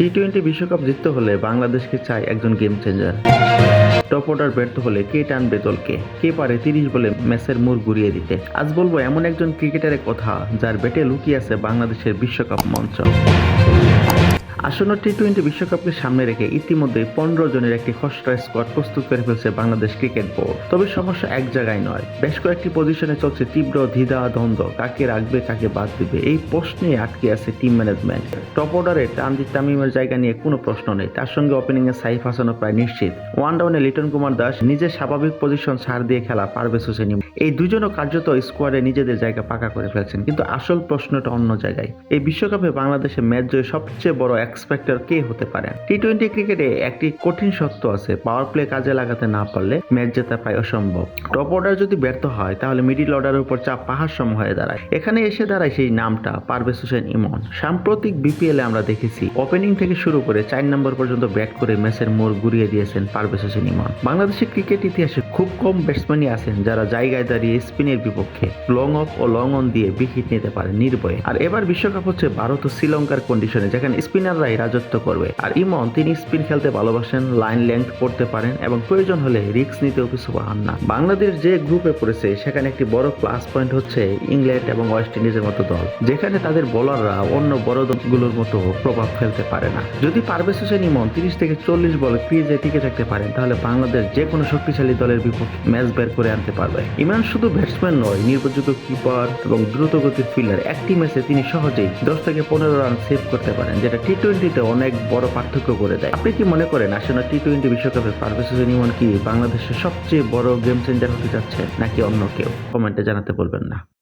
T twenty বিশ্বকাপ জিততে হলে বাংলাদেশকে চাই একজন গেম চেঞ্জার টপ অর্ডার ব্যর্থ হলে কে টানবে দলকে? কে পারে তিরিশ বলে ম্যাচের মোড় ঘুরিয়ে দিতে? আজ বলব এমন একজন ক্রিকেটারের কথা যার ব্যাটে লুকিয়ে আছে বাংলাদেশের বিশ্বকাপ মঞ্চ। আসন্ন টি টোয়েন্টি বিশ্বকাপকে সামনে রেখে ইতিমধ্যে পনেরো জনের একটি খসড়া স্কোয়াড প্রস্তুত করে ফেলছে বাংলাদেশ ক্রিকেট বোর্ড। তবে সমস্যা এক জায়গায় নয়, বেশ কয়েকটি পজিশনে চলছে তীব্র দ্বিধা, দ্বন্দ্ব, কাকে রাখবে, কাকে বাদ দিবে, এই প্রশ্নে আটকে আছে টিম ম্যানেজমেন্ট। টপ অর্ডারে তানজিদ তামিমের জায়গা নিয়ে কোনো প্রশ্ন নেই, তার সঙ্গে ওপেনিং এ সাইফ হাসানও প্রায় নিশ্চিত। ওয়ান ডাউনে লিটন কুমার দাস নিজের স্বাভাবিক পজিশন ছাড় দিয়ে খেলা হোসেন। ইমন। এই দুজনও কার্যত স্কোয়াডে নিজেদের জায়গা পাকা করে ফেলছেন, কিন্তু আসল প্রশ্নটা অন্য জায়গায়। এই বিশ্বকাপে বাংলাদেশের ম্যাচ জয়ে সবচেয়ে বড় এক্সপেক্টর কে হতে পারে? টি টোয়েন্টি ক্রিকেটে একটি কঠিন সত্য আছে পাওয়ার প্লে কাজে লাগাতে না পারলে ম্যাচ জেতা প্রায় অসম্ভব। টপ অর্ডার যদি ব্যর্থ হয়, তাহলে মিডিল অর্ডারের উপর চাপ পাহাড় সম হয়ে দাঁড়ায়। এখানে এসে দাঁড়ায় সেই নামটা, পারভেজ হোসেন ইমন। সাম্প্রতিক বিপিএল এ আমরা দেখেছি ওপেনিং থেকে শুরু করে চার নম্বর পর্যন্ত ব্যাট করে ম্যাচের মোড় ঘুরিয়ে দিয়েছেন পারভেজ হোসেন ইমন। বাংলাদেশের ক্রিকেট ইতিহাসে খুব কম ব্যাটসম্যানই আছেন যারা জায়গায় দাঁড়িয়ে স্পিনের বিপক্ষে লং অফ ও লং অন দিয়ে উইকেট নিতে পারে নির্ভয়ে। আর এবার বিশ্বকাপ হচ্ছে ভারত ও শ্রীলঙ্কার কন্ডিশনে যেখানে স্পিনাররাই রাজত্ব করবে। আর ইমন, তিনি স্পিন খেলতে ভালোবাসেন, লাইন লেংথ করতে পারেন এবং প্রয়োজন হলে রিস্ক নিতেও পিছু পান না। বাংলাদেশ যে গ্রুপে পড়েছে, সেখানে একটি বড় প্লাস পয়েন্ট হচ্ছে ইংল্যান্ড এবং ওয়েস্ট ইন্ডিজের মতো দল, যেখানে তাদের বোলাররা অন্য বড় দলগুলোর মতো প্রভাব ফেলতে পারে না। যদি পারভেজ হোসেন, ইমন তিরিশ থেকে চল্লিশ বল ক্রিজে টিকে থাকতে পারেন, তাহলে বাংলাদেশ যে কোনো শক্তিশালী দলের বিপক্ষে ম্যাচ বের করে আনতে পারবে। ইমরান শুধু ব্যাটসম্যান নয়, নির্ভরযোগ্য কিপার এবং দ্রুতগতির ফিল্ডার একটি ম্যাচে তিনি সহজেই দশ থেকে পনেরো রান সেভ করতে পারেন, যেটা টি টোয়েন্টিতে অনেক বড় পার্থক্য করে দেয়। আপনি কি মনে করেন আসলে টি টোয়েন্টি বিশ্বকাপে পারভেজ হোসেন কি বাংলাদেশের সবচেয়ে বড় গেম চেঞ্জার হতে যাচ্ছে নাকি অন্য কেউ? কমেন্টে জানাতে বলবেন না।